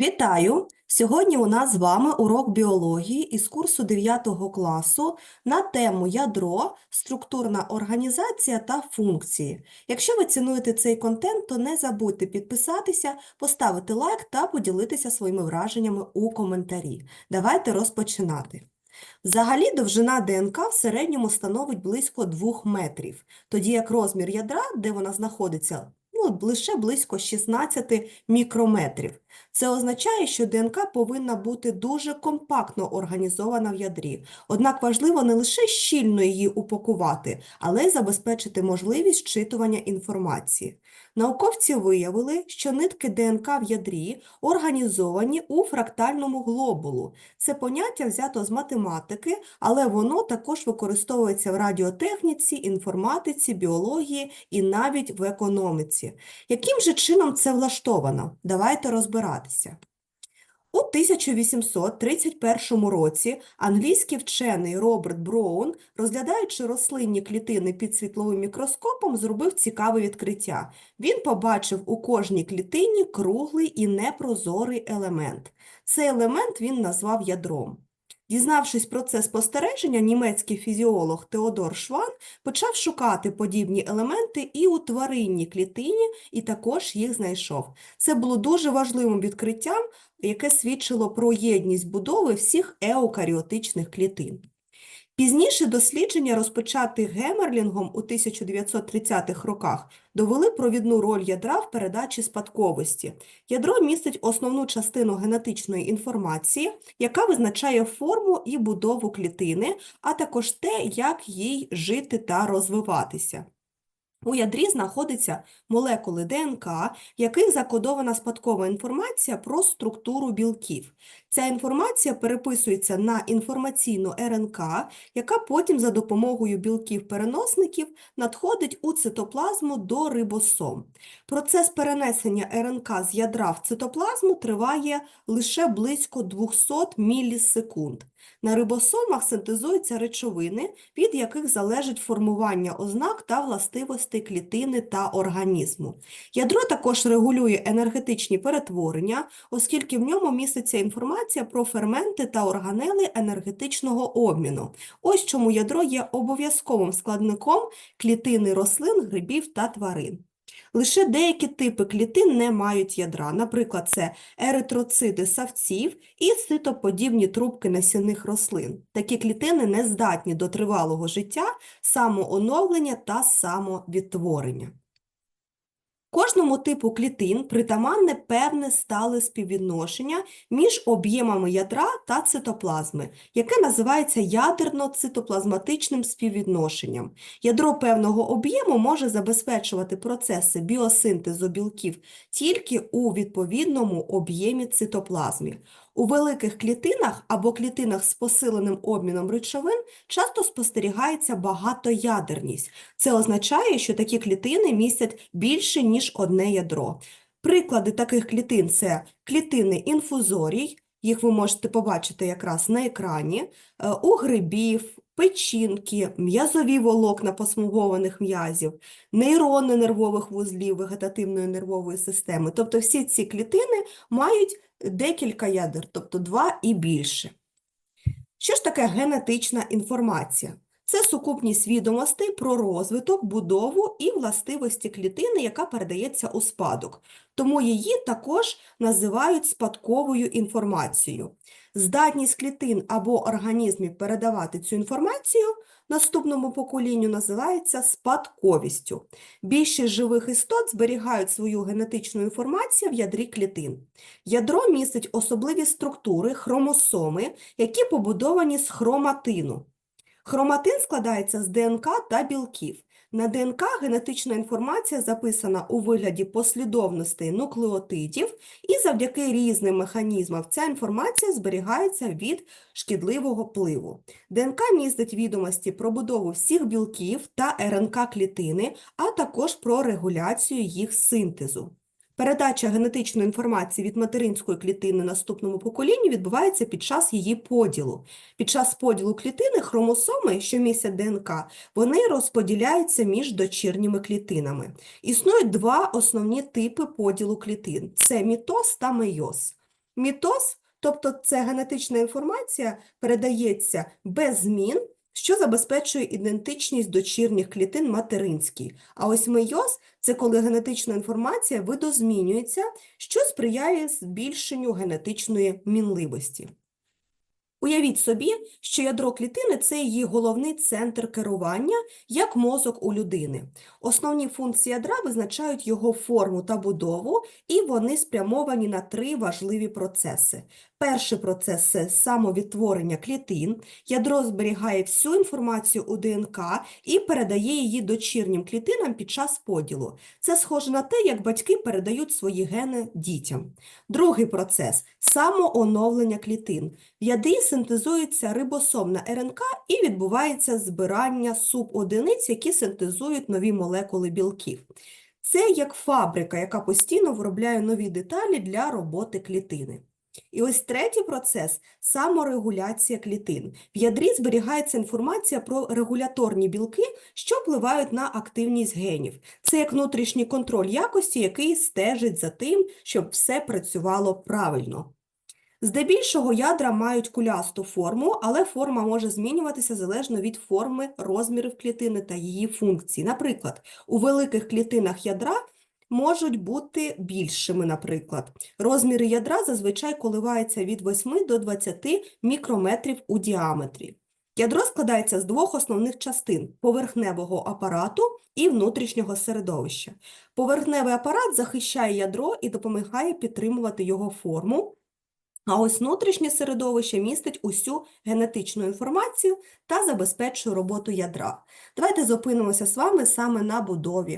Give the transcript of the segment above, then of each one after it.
Вітаю! Сьогодні у нас з вами урок біології із курсу 9 класу на тему ядро, структурна організація та функції. Якщо ви цінуєте цей контент, то не забудьте підписатися, поставити лайк та поділитися своїми враженнями у коментарі. Давайте розпочинати. Взагалі довжина ДНК в середньому становить близько 2 метрів, тоді як розмір ядра, де вона знаходиться, ну, лише близько 16 мікрометрів. Це означає, що ДНК повинна бути дуже компактно організована в ядрі. Однак важливо не лише щільно її упакувати, але й забезпечити можливість зчитування інформації. Науковці виявили, що нитки ДНК в ядрі організовані у фрактальному глобулу. Це поняття взято з математики, але воно також використовується в радіотехніці, інформатиці, біології і навіть в економіці. Яким же чином це влаштовано? Давайте розбиратися. У 1831 році англійський вчений Роберт Броун, розглядаючи рослинні клітини під світловим мікроскопом, зробив цікаве відкриття. Він побачив у кожній клітині круглий і непрозорий елемент. Цей елемент він назвав ядром. Дізнавшись про це спостереження, німецький фізіолог Теодор Шван почав шукати подібні елементи і у тваринній клітині, і також їх знайшов. Це було дуже важливим відкриттям, яке свідчило про єдність будови всіх еукаріотичних клітин. Пізніше дослідження, розпочаті Гемерлінгом у 1930-х роках, довели провідну роль ядра в передачі спадковості. Ядро містить основну частину генетичної інформації, яка визначає форму і будову клітини, а також те, як їй жити та розвиватися. У ядрі знаходяться молекули ДНК, в яких закодована спадкова інформація про структуру білків. Ця інформація переписується на інформаційну РНК, яка потім за допомогою білків-переносників надходить у цитоплазму до рибосом. Процес перенесення РНК з ядра в цитоплазму триває лише близько 200 мілісекунд. На рибосомах синтезуються речовини, від яких залежить формування ознак та властивостей клітини та організму. Ядро також регулює енергетичні перетворення, оскільки в ньому міститься інформація про ферменти та органели енергетичного обміну. Ось чому ядро є обов'язковим складником клітини рослин, грибів та тварин. Лише деякі типи клітин не мають ядра, наприклад, це еритроцити савців і ситоподібні трубки насінних рослин. Такі клітини не здатні до тривалого життя, самооновлення та самовідтворення. Кожному типу клітин притаманне певне стале співвідношення між об'ємами ядра та цитоплазми, яке називається ядерно-цитоплазматичним співвідношенням. Ядро певного об'єму може забезпечувати процеси біосинтезу білків тільки у відповідному об'ємі цитоплазмі. У великих клітинах або клітинах з посиленим обміном речовин часто спостерігається багатоядерність. Це означає, що такі клітини містять більше, ніж одне ядро. Приклади таких клітин це клітини інфузорій, їх ви можете побачити якраз на екрані, е, у грибів, печінки, м'язові волокна посмугованих м'язів, нейрони нервових вузлів вегетативної нервової системи. Тобто всі ці клітини мають декілька ядер, тобто два і більше. Що ж таке генетична інформація? Це сукупність відомостей про розвиток, будову і властивості клітини, яка передається у спадок. Тому її також називають спадковою інформацією. Здатність клітин або організмів передавати цю інформацію наступному поколінню називається спадковістю. Більшість живих істот зберігають свою генетичну інформацію в ядрі клітин. Ядро містить особливі структури, хромосоми, які побудовані з хроматину. Хроматин складається з ДНК та білків. На ДНК генетична інформація записана у вигляді послідовностей нуклеотидів, і завдяки різним механізмам ця інформація зберігається від шкідливого впливу. ДНК містить відомості про будову всіх білків та РНК клітини, а також про регуляцію їх синтезу. Передача генетичної інформації від материнської клітини наступному поколінню відбувається під час її поділу. Під час поділу клітини хромосоми, що містять ДНК, вони розподіляються між дочірніми клітинами. Існують два основні типи поділу клітин це мітоз та мейоз. Мітоз, тобто це генетична інформація, передається без змін, що забезпечує ідентичність дочірніх клітин материнській. А ось мейоз – це коли генетична інформація видозмінюється, що сприяє збільшенню генетичної мінливості. Уявіть собі, що ядро клітини – це її головний центр керування, як мозок у людини. Основні функції ядра визначають його форму та будову, і вони спрямовані на три важливі процеси. Перший процес – це самовідтворення клітин. Ядро зберігає всю інформацію у ДНК і передає її дочірнім клітинам під час поділу. Це схоже на те, як батьки передають свої гени дітям. Другий процес – самооновлення клітин. Ядрі синтезується рибосомна РНК і відбувається збирання субодиниць, які синтезують нові молекули білків. Це як фабрика, яка постійно виробляє нові деталі для роботи клітини. І ось третій процес – саморегуляція клітин. В ядрі зберігається інформація про регуляторні білки, що впливають на активність генів. Це як внутрішній контроль якості, який стежить за тим, щоб все працювало правильно. Здебільшого ядра мають кулясту форму, але форма може змінюватися залежно від форми, розмірів клітини та її функцій. Наприклад, у великих клітинах ядра можуть бути більшими, наприклад. Розміри ядра зазвичай коливаються від 8 до 20 мікрометрів у діаметрі. Ядро складається з двох основних частин – поверхневого апарату і внутрішнього середовища. Поверхневий апарат захищає ядро і допомагає підтримувати його форму, а ось внутрішнє середовище містить усю генетичну інформацію та забезпечує роботу ядра. Давайте зупинимося з вами саме на будові.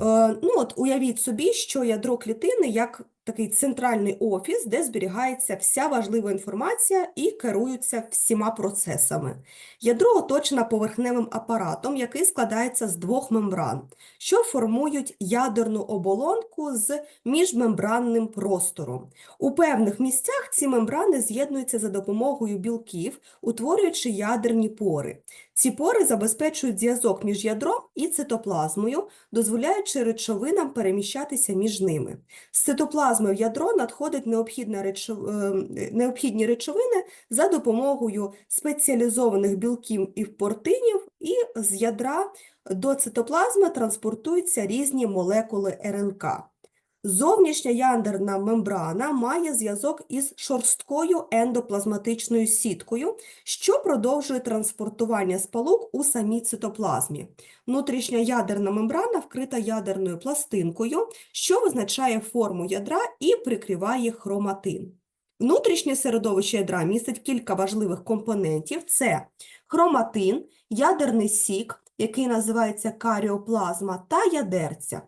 Е, Ну от уявіть собі, що ядро клітини як такий центральний офіс, де зберігається вся важлива інформація і керуються всіма процесами. Ядро оточено поверхневим апаратом, який складається з двох мембран, що формують ядерну оболонку з міжмембранним простором. У певних місцях ці мембрани з'єднуються за допомогою білків, утворюючи ядерні пори. Ці пори забезпечують зв'язок між ядром і цитоплазмою, дозволяючи речовинам переміщатися між ними. З цитоплазми в ядро надходять е, необхідні речовини за допомогою спеціалізованих білків і портинів, і з ядра до цитоплазми транспортуються різні молекули РНК. Зовнішня ядерна мембрана має зв'язок із шорсткою ендоплазматичною сіткою, що продовжує транспортування сполук у самій цитоплазмі. Внутрішня ядерна мембрана вкрита ядерною пластинкою, що визначає форму ядра і прикриває хроматин. Внутрішнє середовище ядра містить кілька важливих компонентів: це хроматин, ядерний сік, який називається каріоплазма, та ядерця.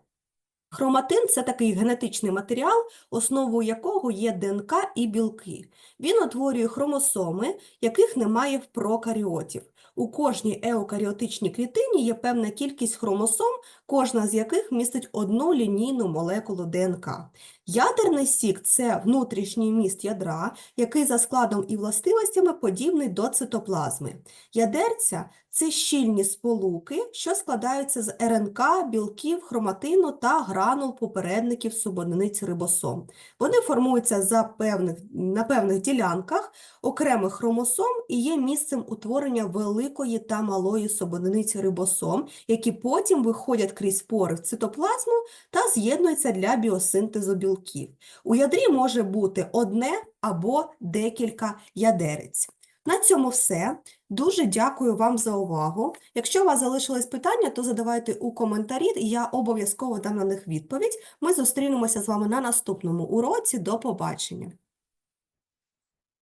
Хроматин – це такий генетичний матеріал, основою якого є ДНК і білки. Він утворює хромосоми, яких немає в прокаріотів. У кожній еукаріотичній клітині є певна кількість хромосом, кожна з яких містить одну лінійну молекулу ДНК. Ядерний сік – це внутрішній міст ядра, який за складом і властивостями подібний до цитоплазми. Ядерця – це щільні сполуки, що складаються з РНК, білків, хроматину та гранул попередників субодиниць рибосом. Вони формуються за певних, на певних ділянках окремих хромосом і є місцем утворення великої та малої субодиниці рибосом, які потім виходять крізь пори в цитоплазму та з'єднуються для біосинтезу білків. У ядрі може бути одне або декілька ядерець. На цьому все. Дуже дякую вам за увагу. Якщо у вас залишились питання, то задавайте у коментарі, і я обов'язково дам на них відповідь. Ми зустрінемося з вами на наступному уроці. До побачення!